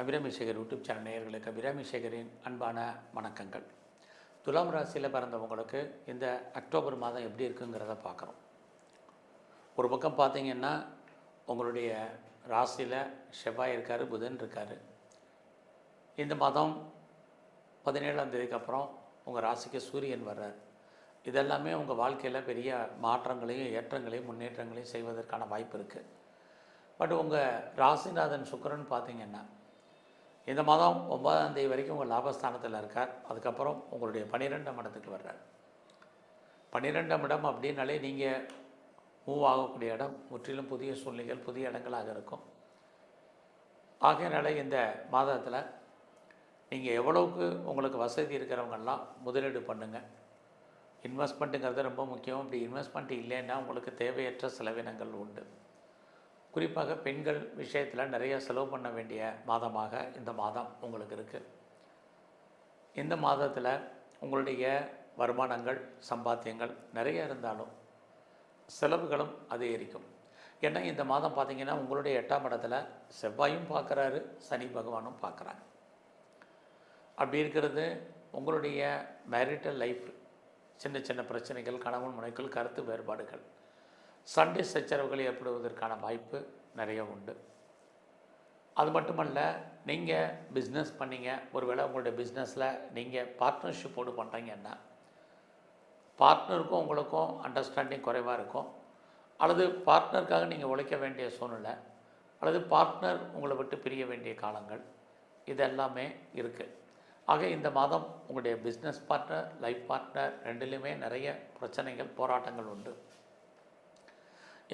அபிராமிசேகர் YouTube channel நேயர்களுக்கு அபிராமிசேகரின் அன்பான வணக்கங்கள். துலாம் ராசியில் பிறந்தவங்களுக்கு இந்த அக்டோபர் மாதம் எப்படி இருக்குங்கிறத பார்க்குறோம். ஒரு பக்கம் பார்த்தீங்கன்னா உங்களுடைய ராசியில் செவ்வாய் இருக்கார் புதன் இருக்கார். இந்த மாதம் பதினேழாம் தேதிக்கு அப்புறம் உங்கள் ராசிக்கு சூரியன் வர்றார். இதெல்லாமே உங்கள் வாழ்க்கையில் பெரிய மாற்றங்களையும் ஏற்றங்களையும் முன்னேற்றங்களையும் செய்வதற்கான வாய்ப்பு இருக்குது பட் உங்கள் ராசிநாதன் சுக்கரன் பார்த்தீங்கன்னா இந்த மாதம் ஒன்பதாம் தேதி வரைக்கும் உங்கள் லாபஸ்தானத்தில் இருக்கார். அதுக்கப்புறம் உங்களுடைய பன்னிரெண்டாம் இடத்துக்கு வர்றார். பன்னிரெண்டாம் இடம் அப்படின்னாலே நீங்கள் மூவ் ஆகக்கூடிய இடம். முற்றிலும் புதிய சூழ்நிலைகள் புதிய இடங்களாக இருக்கும். ஆகையினால இந்த மாதத்தில் நீங்கள் எவ்வளவுக்கு உங்களுக்கு வசதி இருக்கிறவங்கெல்லாம் முதலீடு பண்ணுங்கள் இன்வெஸ்ட்மெண்ட்டுங்கிறது ரொம்ப முக்கியம். இப்படி இன்வெஸ்ட்மெண்ட் இல்லைன்னா உங்களுக்கு தேவையற்ற செலவினங்கள் உண்டு. குறிப்பாக பெண்கள் விஷயத்தில் நிறைய செலவு பண்ண வேண்டிய மாதமாக இந்த மாதம் உங்களுக்கு இருக்குது இந்த மாதத்தில் உங்களுடைய வருமானங்கள் சம்பாத்தியங்கள் நிறைய இருந்தாலும் செலவுகளும் அதிகரிக்கும். ஏன்னா இந்த மாதம் பார்த்தீங்கன்னா உங்களுடைய எட்டாம் இடத்துல செவ்வாயும் பார்க்குறாரு சனி பகவானும் பார்க்குறாங்க அப்படி இருக்கிறது உங்களுடைய மேரிட்டல் லைஃப் சின்ன சின்ன பிரச்சனைகள் கணவன் முனைக்குள் கருத்து வேறுபாடுகள். சண்டை சச்சரவுகள் ஏற்படுவதற்கான வாய்ப்பு நிறைய உண்டு. அது மட்டுமல்ல நீங்கள் பிஸ்னஸ் பண்ணீங்க. ஒருவேளை உங்களுடைய பிஸ்னஸில் நீங்கள் பார்ட்னர்ஷிப்போடு பண்ணுறீங்கன்னா பார்ட்னருக்கும் உங்களுக்கும் அண்டர்ஸ்டாண்டிங் குறைவாக இருக்கும். அல்லது பார்ட்னருக்காக நீங்கள் உழைக்க வேண்டிய சூழ்நிலை அல்லது பார்ட்னர் உங்களை விட்டு பிரிய வேண்டிய காலங்கள் இதெல்லாமே இருக்குது ஆக இந்த மாதம் உங்களுடைய பிஸ்னஸ் பார்ட்னர் லைஃப் பார்ட்னர் ரெண்டுலேயுமே நிறைய பிரச்சனைகள் போராட்டங்கள் உண்டு.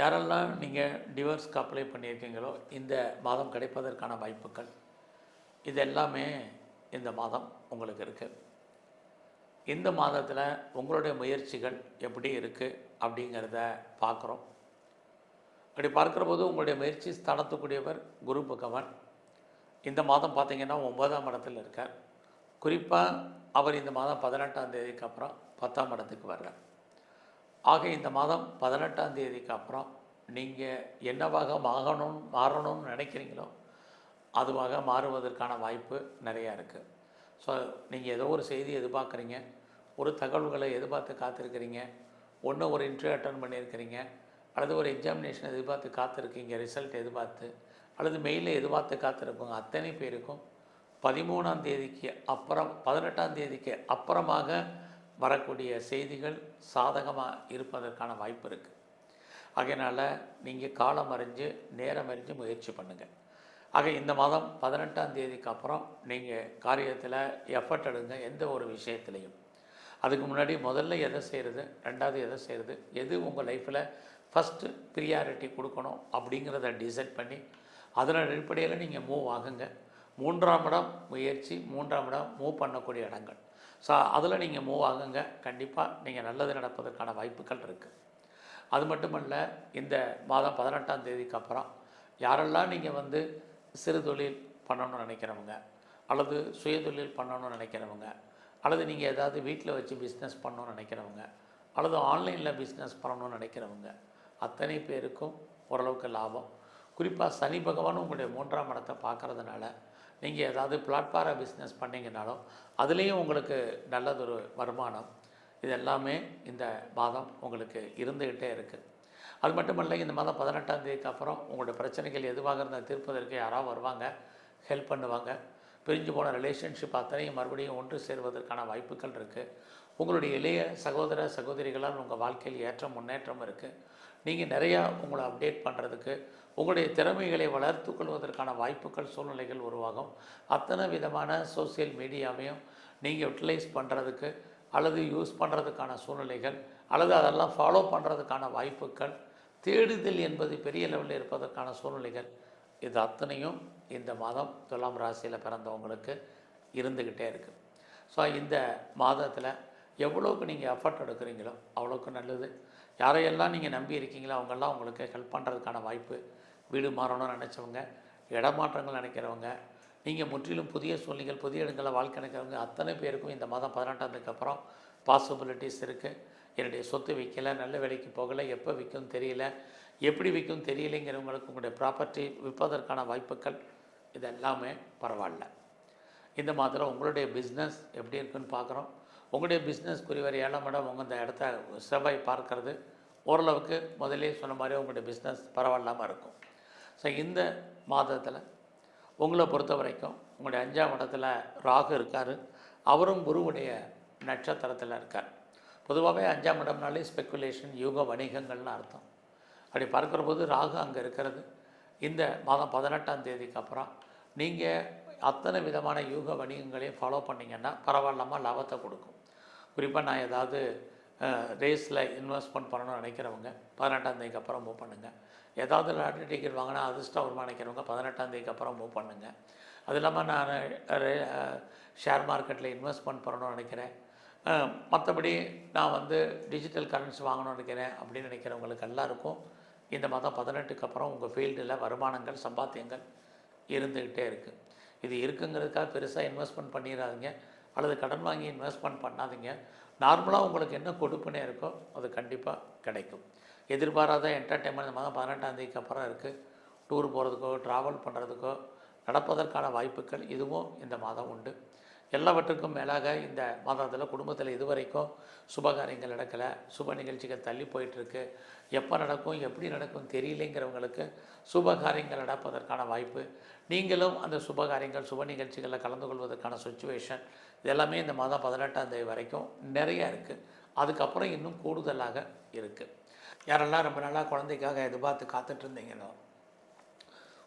யாரெல்லாம் நீங்கள் டிவோர்ஸ்க்கு அப்ளை பண்ணியிருக்கீங்களோ இந்த மாதம் கிடைப்பதற்கான வாய்ப்புகள் இது எல்லாமே இந்த மாதம் உங்களுக்கு இருக்குது இந்த மாதத்தில் உங்களுடைய முயற்சிகள் எப்படி இருக்குது அப்படிங்கிறத பார்க்குறோம். அப்படி பார்க்குற போது உங்களுடைய முயற்சி ஸ்தானத்துக்குரியவர் குரு பகவான். இந்த மாதம் பார்த்தீங்கன்னா ஒன்பதாம் இடத்துல இருக்கார். குறிப்பாக அவர் இந்த மாதம் பதினெட்டாம் தேதிக்கு அப்புறம் பத்தாம் இடத்துக்கு வர்றார். ஆக இந்த மாதம் பதினெட்டாம் தேதிக்கு அப்புறம் நீங்கள் என்னவாக மாறணும் மாறணும்னு நினைக்கிறீங்களோ அதுவாக மாறுவதற்கான வாய்ப்பு நிறையா இருக்குது ஸோ நீங்கள் ஏதோ ஒரு செய்தி எதிர்பார்க்குறீங்க ஒரு தகவல்களை எதிர்பார்த்து காத்திருக்கிறீங்க ஒன்று ஒரு இன்டர்வியூ அட்டன் பண்ணியிருக்கிறீங்க அல்லது ஒரு எக்ஸாமினேஷன் எதிர்பார்த்து காத்திருக்கீங்க ரிசல்ட் எதிர்பார்த்து அல்லது மெயிலில் எதிர்பார்த்து காத்திருப்போங்க அத்தனை பேருக்கும் பதிமூணாம் தேதிக்கு அப்புறம் பதினெட்டாம் தேதிக்கு அப்புறமாக வரக்கூடிய செய்திகள் சாதகமாக இருப்பதற்கான வாய்ப்பு இருக்குது ஆகையினால் நீங்கள் காலம் அறிஞ்சு நேரம் அறிஞ்சு முயற்சி பண்ணுங்கள் ஆக இந்த மாதம் பதினெட்டாம் தேதிக்கு அப்புறம் நீங்கள் காரியத்தில் எஃபர்ட் எடுங்க எந்த ஒரு விஷயத்துலையும். அதுக்கு முன்னாடி முதல்ல எதை செய்கிறது ரெண்டாவது எதை செய்கிறது எது உங்கள் லைஃப்பில் ஃபஸ்ட்டு ப்ரியாரிட்டி கொடுக்கணும் அப்படிங்கிறத டிசைட் பண்ணி அதன் அடிப்படையில் நீங்கள் மூவ் ஆகுங்க. மூன்றாம் இடம் முயற்சி மூன்றாம் இடம் மூவ் பண்ணக்கூடிய இடங்கள். ஸோ அதில் நீங்கள் மூவ் ஆகுங்க. கண்டிப்பாக நீங்கள் நல்லது நடப்பதற்கான வாய்ப்புகள் இருக்குது அது மட்டுமல்ல இந்த மாதம் பதினெட்டாம் தேதிக்கு அப்புறம் யாரெல்லாம் நீங்கள் வந்து சிறு தொழில் பண்ணணும்னு நினைக்கிறவங்க அல்லது சுயதொழில் பண்ணணும்னு நினைக்கிறவங்க அல்லது நீங்கள் ஏதாவது வீட்டில் வச்சு பிஸ்னஸ் பண்ணணும்னு நினைக்கிறவங்க அல்லது ஆன்லைனில் பிஸ்னஸ் பண்ணணும்னு நினைக்கிறவங்க அத்தனை பேருக்கும் ஓரளவுக்கு லாபம். குறிப்பாக சனி பகவான் உங்களுடைய மூன்றாம் இடத்தை பார்க்கறதுனால நீங்கள் ஏதாவது பிளாட்பார பிஸ்னஸ் பண்ணிங்கனாலும் அதுலேயும் உங்களுக்கு நல்லதொரு வருமானம். இது எல்லாமே இந்த மாதம் உங்களுக்கு இருந்துக்கிட்டே இருக்குது அது மட்டுமல்ல இந்த மாதம் பதினெட்டாம் தேதிக்கு அப்புறம் உங்களுடைய பிரச்சனைகள் எதுவாக இருந்தால் தீர்ப்பதற்கு யாராவது வருவாங்க ஹெல்ப் பண்ணுவாங்க. பிரிஞ்சு போன ரிலேஷன்ஷிப் அத்தனையும் மறுபடியும் ஒன்று சேருவதற்கான வாய்ப்புகள் இருக்குது உங்களுடைய இளைய சகோதர சகோதரிகளால் உங்கள் வாழ்க்கையில் ஏற்றம் முன்னேற்றம் இருக்குது நீங்கள் நிறையா உங்களை அப்டேட் பண்ணுறதுக்கு உங்களுடைய திறமைகளை வளர்த்து கொள்வதற்கான வாய்ப்புகள் சூழ்நிலைகள் உருவாகும். அத்தனை விதமான சோசியல் மீடியாவையும் நீங்கள் யூட்டிலைஸ் பண்ணுறதுக்கு அல்லது யூஸ் பண்ணுறதுக்கான சூழ்நிலைகள் அல்லது அதெல்லாம் ஃபாலோ பண்ணுறதுக்கான வாய்ப்புகள் தேடுதல் என்பது பெரிய லெவலில் இருப்பதற்கான சூழ்நிலைகள் இது அத்தனையும் இந்த மாதம் துலாம் ராசியில் பிறந்தவங்களுக்கு இருந்துக்கிட்டே இருக்குது ஸோ இந்த மாதத்தில் எவ்வளோக்கு நீங்கள் எஃபர்ட் எடுக்கிறீங்களோ அவ்வளோக்கு நல்லது. யாரையெல்லாம் நீங்கள் நம்பி இருக்கீங்களோ அவங்கெல்லாம் உங்களுக்கு ஹெல்ப் பண்ணுறதுக்கான வாய்ப்பு. வீடு மாறணும்னு நினச்சவங்க இடமாற்றங்கள் நினைக்கிறவங்க நீங்கள் முற்றிலும் புதிய சூழ்நிலைகள் புதிய இடங்களில் வாழ்க்கை நினைக்கிறவங்க அத்தனை பேருக்கும் இந்த மாதம் பதினெட்டாந்ததுக்கு அப்புறம் பாசிபிலிட்டிஸ் இருக்குது என்னுடைய சொத்து விற்கலை நல்ல விலைக்கு போகலை எப்போ விற்கும் தெரியல. எப்படி விற்கும் தெரியலைங்கிறவங்களுக்கு உங்களுடைய ப்ராப்பர்ட்டி விற்பதற்கான வாய்ப்புகள் இது எல்லாமே பரவாயில்ல. இந்த மாதம் உங்களுடைய பிஸ்னஸ் எப்படி இருக்குன்னு பார்க்குறோம். உங்களுடைய பிஸ்னஸ் குறிவரை ஏழாம் இடம் உங்கள் இந்த இடத்த செவ்வாய் பார்க்கறது. ஓரளவுக்கு முதலே சொன்ன மாதிரி உங்களுடைய பிஸ்னஸ் பரவாயில்லாமல் இருக்கும். ஸோ இந்த மாதத்தில் உங்களை பொறுத்த வரைக்கும் உங்களுடைய அஞ்சாம் இடத்துல ராகு இருக்கார். அவரும் குருவுடைய நட்சத்திரத்தில் இருக்கார். பொதுவாகவே அஞ்சாம் இடம்னாலே ஸ்பெக்குலேஷன் யூக வணிகங்கள்னு அர்த்தம். அப்படி பார்க்குற போது ராகு அங்கே இருக்கிறது. இந்த மாதம் பதினெட்டாம் தேதிக்கு அப்புறம் நீங்கள் அத்தனை விதமான யூக வணிகங்களையும் ஃபாலோ பண்ணிங்கன்னா பரவாயில்லாமல் லாபத்தை கொடுக்கும். குறிப்பாக நான் ஏதாவது ரேஸில் இன்வெஸ்ட்மெண்ட் பண்ணணும்னு நினைக்கிறவங்க பதினெட்டாம் தேதிக்கு அப்புறம் மூவ் பண்ணுங்கள் ஏதாவது லாட்ரி டிக்கெட் வாங்கினா அதிர்ஷ்டம் வருமா நினைக்கிறவங்க பதினெட்டாம் தேதிக்கு அப்புறம் மூவ் பண்ணுங்கள் அது இல்லாமல் நான் ஷேர் மார்க்கெட்டில் இன்வெஸ்ட்மெண்ட் பண்ணணும்னு நினைக்கிறேன். மற்றபடி நான் வந்து டிஜிட்டல் கரன்சி வாங்கணும்னு நினைக்கிறேன் அப்படின்னு நினைக்கிறவங்களுக்கு எல்லாருக்கும் இந்த மாதம் பதினெட்டுக்கு அப்புறம் உங்கள் ஃபீல்டில் வருமானங்கள் சம்பாத்தியங்கள் இருந்துக்கிட்டே இருக்குது இது இருக்குங்கிறதுக்காக பெருசாக இன்வெஸ்ட்மெண்ட் பண்ணிடாதீங்க அல்லது கடன் வாங்கி இன்வெஸ்ட்மெண்ட் பண்ணாதீங்க. நார்மலாக உங்களுக்கு என்ன கொடுப்புனே இருக்கோ அது கண்டிப்பாக கிடைக்கும். எதிர்பாராத என்டர்டெயின்மெண்ட் இந்த மாதம் பதினெட்டாந்தேதிக்கு அப்புறம் இருக்குது டூர் போகிறதுக்கோ ட்ராவல் பண்ணுறதுக்கோ நடப்பதற்கான வாய்ப்புகள் இதுவும் இந்த மாதம் உண்டு. எல்லாவற்றுக்கும் மேலாக இந்த மாதத்தில் குடும்பத்தில் இதுவரைக்கும் சுபகாரியங்கள் நடக்கலை. சுப நிகழ்ச்சிகள் தள்ளி போயிட்டுருக்கு. எப்போ நடக்கும் எப்படி நடக்கும் தெரியலேங்கிறவங்களுக்கு சுபகாரியங்கள் நடப்பதற்கான வாய்ப்பு. நீங்களும் அந்த சுபகாரியங்கள் சுப நிகழ்ச்சிகளில் கலந்து கொள்வதற்கான சுச்சுவேஷன் இது எல்லாமே இந்த மாதம் பதினெட்டாம் தேதி வரைக்கும் நிறையா இருக்குது அதுக்கப்புறம் இன்னும் கூடுதலாக இருக்குது யாரெல்லாம் ரொம்ப நாளாக குழந்தைக்காக எதிர்பார்த்து காத்துட்டு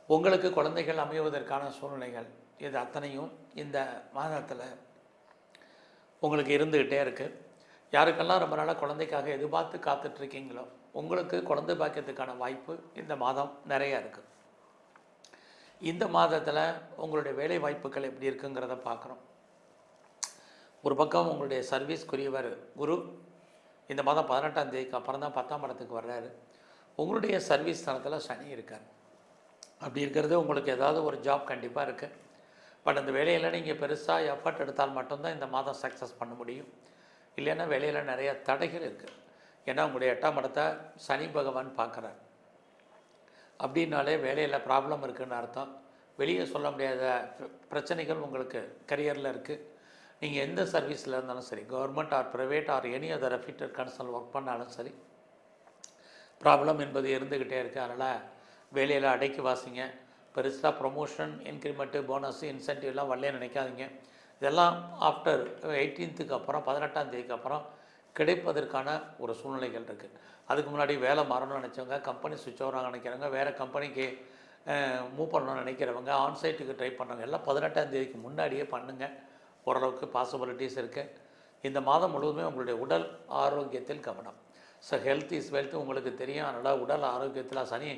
உங்களுக்கு குழந்தைகள் அமைவதற்கான சூழ்நிலைகள் இது அத்தனையும் இந்த மாதத்தில் உங்களுக்கு இருந்துக்கிட்டே இருக்குது யாருக்கெல்லாம் ரொம்ப நாளாக குழந்தைக்காக எதிர்பார்த்து காத்துட்ருக்கீங்களோ உங்களுக்கு குழந்தை பாக்கியத்துக்கான வாய்ப்பு இந்த மாதம் நிறையா இருக்குது இந்த மாதத்தில் உங்களுடைய வேலை வாய்ப்புகள் எப்படி இருக்குங்கிறத பார்க்குறோம் ஒரு பக்கம் உங்களுடைய சர்வீஸ்க்குரியவர் குரு இந்த மாதம் பதினெட்டாம் தேதிக்கு அப்புறம் தான் பத்தாம் படத்துக்கு வர்றாரு. உங்களுடைய சர்வீஸ் தளத்தில் சனி இருக்கார். அப்படி இருக்கிறது உங்களுக்கு ஏதாவது ஒரு ஜாப் கண்டிப்பாக இருக்குது பட் அந்த வேலையில் நீங்கள் பெருசாக எஃபர்ட் எடுத்தால் மட்டும்தான் இந்த மாதம் சக்ஸஸ் பண்ண முடியும். இல்லைன்னா வேலையில் நிறைய தடைகள் இருக்குது ஏன்னா உங்களுடைய எட்டாம் இடத்தை சனி பகவான் பார்க்குறார். அப்படின்னாலே வேலையில் ப்ராப்ளம் இருக்குன்னு அர்த்தம். வெளியே சொல்ல முடியாத பிரச்சனைகள் உங்களுக்கு கரியரில் இருக்குது நீங்கள் எந்த சர்வீஸில் இருந்தாலும் சரி government or private or any other fitter cancel work பண்ணாலும் சரி ப்ராப்ளம் என்பது இருந்துக்கிட்டே இருக்குது அதனால் வேலையில் அடைக்கி வாசிங்க. பெருசாக ப்ரொமோஷன் இன்க்ரிமெண்ட்டு போனஸ் இன்சென்டிவ்லாம் வரலே நினைக்காதீங்க. இதெல்லாம் ஆஃப்டர் எயிட்டீன்த்துக்கு அப்புறம் பதினெட்டாம் தேதிக்கு அப்புறம் கிடைப்பதற்கான ஒரு சூழ்நிலைகள் இருக்குது அதுக்கு முன்னாடி வேலை மாறணும்னு நினச்சவங்க கம்பெனி சுவிட்ச் ஓவராக நினைக்கிறவங்க வேறு கம்பெனிக்கு மூவ் பண்ணணும்னு நினைக்கிறவங்க ஆன்சைட்டுக்கு ட்ரை பண்ணுறவங்க எல்லாம் பதினெட்டாம் தேதிக்கு முன்னாடியே பண்ணுங்கள் ஓரளவுக்கு பாசிபிலிட்டிஸ் இருக்குது இந்த மாதம் முழுவதுமே உங்களுடைய உடல் ஆரோக்கியத்தில் கவனம். ஸோ ஹெல்த் இஸ் வெல்த் உங்களுக்கு தெரியும். அதனால் உடல் ஆரோக்கியத்தில் சனி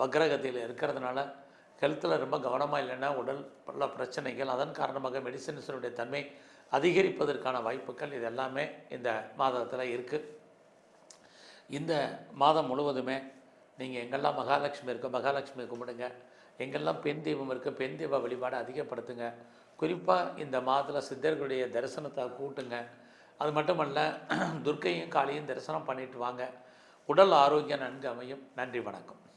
வக்ரகத்தில் இருக்கிறதுனால ஹெல்த்தில் ரொம்ப கவனமாக இல்லைன்னா உடல் பல பிரச்சனைகள் அதன் காரணமாக மெடிசின்ஸினுடைய தன்மை அதிகரிப்பதற்கான வாய்ப்புகள் இது எல்லாமே இந்த மாதத்தில் இருக்குது இந்த மாதம் முழுவதுமே நீங்கள் எங்கெல்லாம் மகாலட்சுமி இருக்கோ மகாலட்சுமி கும்பிடுங்க. எங்கெல்லாம் பெண் தெய்வம் இருக்கோ பெண் தெய்வ வழிபாடு அதிகப்படுத்துங்க. குறிப்பாக இந்த மாதத்தில் சித்தர்களுடைய தரிசனத்தை கூட்டுங்க. அது மட்டுமல்ல துர்க்கையும் காளியும் தரிசனம் பண்ணிட்டு வாங்க. உடல் ஆரோக்கியம் நன்கு அமையும். நன்றி வணக்கம்.